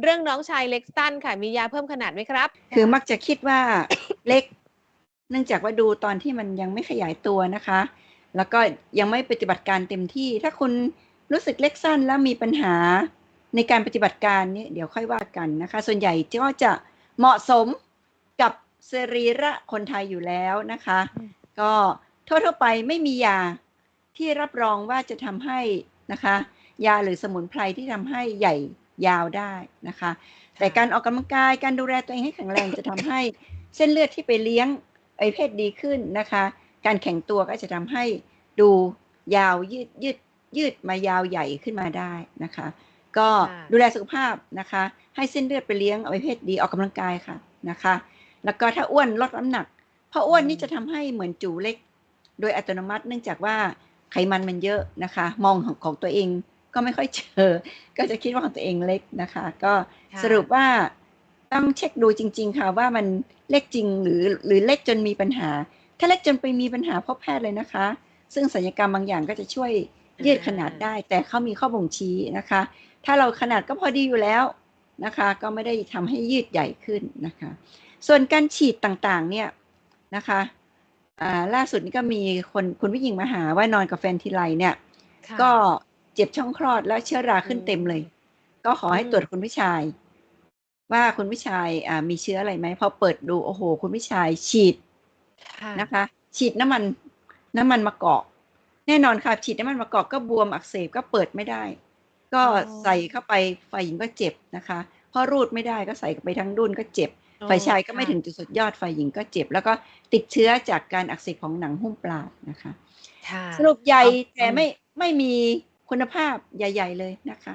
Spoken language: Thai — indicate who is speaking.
Speaker 1: เรื่องน้องชายเล็กสตันค่ะ มียาเพิ่มขนาดไหมครับ
Speaker 2: คือมักจะคิดว่าเล็ก เนื่องจากว่าดูตอนที่มันยังไม่ขยายตัวนะคะ แล้วก็ยังไม่ปฏิบัติการเต็มที่ ถ้าคุณรู้สึกเล็กสั้นแล้วมีปัญหาในการปฏิบัติการนี้เดี๋ยวค่อยว่ากันนะคะ ส่วนใหญ่ก็จะเหมาะสมกับสรีระคนไทยอยู่แล้วนะคะ
Speaker 1: อืม
Speaker 2: ก็ทั่วๆไปไม่มียาที่รับรองว่าจะทำให้นะคะ ยาหรือสมุนไพรที่ทำให้ใหญ่ ยาวได้นะคะ แต่การออกกำลังกายการดูแลตัวเองให้แข็งแรงจะทำให้เส้นเลือดที่ไปเลี้ยงไอเพศดีขึ้นนะคะ การแข็งตัวก็จะทำให้ดูยาวยืดยืดยืดมายาวใหญ่ขึ้นมาได้นะคะ ก็
Speaker 1: ค่ะ
Speaker 2: ดูแลสุขภาพนะคะ ให้เส้นเลือดไปเลี้ยงเอาไว้เพศดีออกกำลังกายค่ะนะคะ แล้วก็ถ้าอ้วนลดน้ำหนัก เพราะอ้วนนี่จะทำให้เหมือนจูเล็ก โดยอัตโนมัติเนื่องจากว่าไขมันมันเยอะนะคะ มองของของตัวเอง ก็ไม่ค่อยเจอ ก็จะคิดว่าของตัวเองเล็กนะคะ ก็
Speaker 1: ค่ะ
Speaker 2: สรุปว่าต้องเช็คดูจริง ๆ ค่ะว่ามันเล็กจริงหรือหรือเล็กจนมีปัญหา ถ้าเล็กจนไปมีปัญหาพบแพทย์เลยนะคะ ซึ่งศัลยกรรมบางอย่างก็จะช่วยยืดขนาดได้ แต่เขามีข้อบ่งชี้นะคะ ถ้าเราขนาดก็พอดีอยู่แล้วนะคะ ก็ไม่ได้ทำให้ยืดใหญ่ขึ้นนะคะ ส่วนการฉีดต่างๆเนี่ยนะคะอ่าล่าสุดนี่ก็มีคนคุณผู้หญิงมาหาว่านอนกับแฟนทีไรเนี่ย
Speaker 1: ค่ะ
Speaker 2: ก็ เจ็บช่องคลอดแล้วเชื้อราขึ้นเต็มเลย ก็ขอให้
Speaker 1: อืม
Speaker 2: ตรวจคุณผู้ชายว่าคุณผู้ชายอ่ามีเชื้ออะไรไหมพอเปิดดูโอ้โห คุณผู้ชายฉีด
Speaker 1: ค่ะ
Speaker 2: นะคะ ฉีดน้ำมันน้ำมันมะกอกแน่นอนค่ะฉีดน้ำมันมะกอกก็บวมอักเสบก็เปิดไม่ได้ ก็ใส่เข้าไปฝ่ายหญิงก็เจ็บนะคะเพราะรูดไม่ได้ก็ใส่ไปทั้งดุนก็เจ็บ
Speaker 1: อ๋อ
Speaker 2: ฝ่ายชายก็ไม่
Speaker 1: ค่ะ
Speaker 2: ถึงจุดสุดยอดฝ่ายหญิงก็เจ็บ แล้วก็ติดเชื้อจากการอักเสบของหนังหุ้มปราดนะคะ
Speaker 1: ค่ะ
Speaker 2: สรุปใหญ่
Speaker 1: เอา
Speaker 2: แต่
Speaker 1: อืม
Speaker 2: ไม่ไม่มี คุณภาพใหญ่ ๆ เลยนะคะ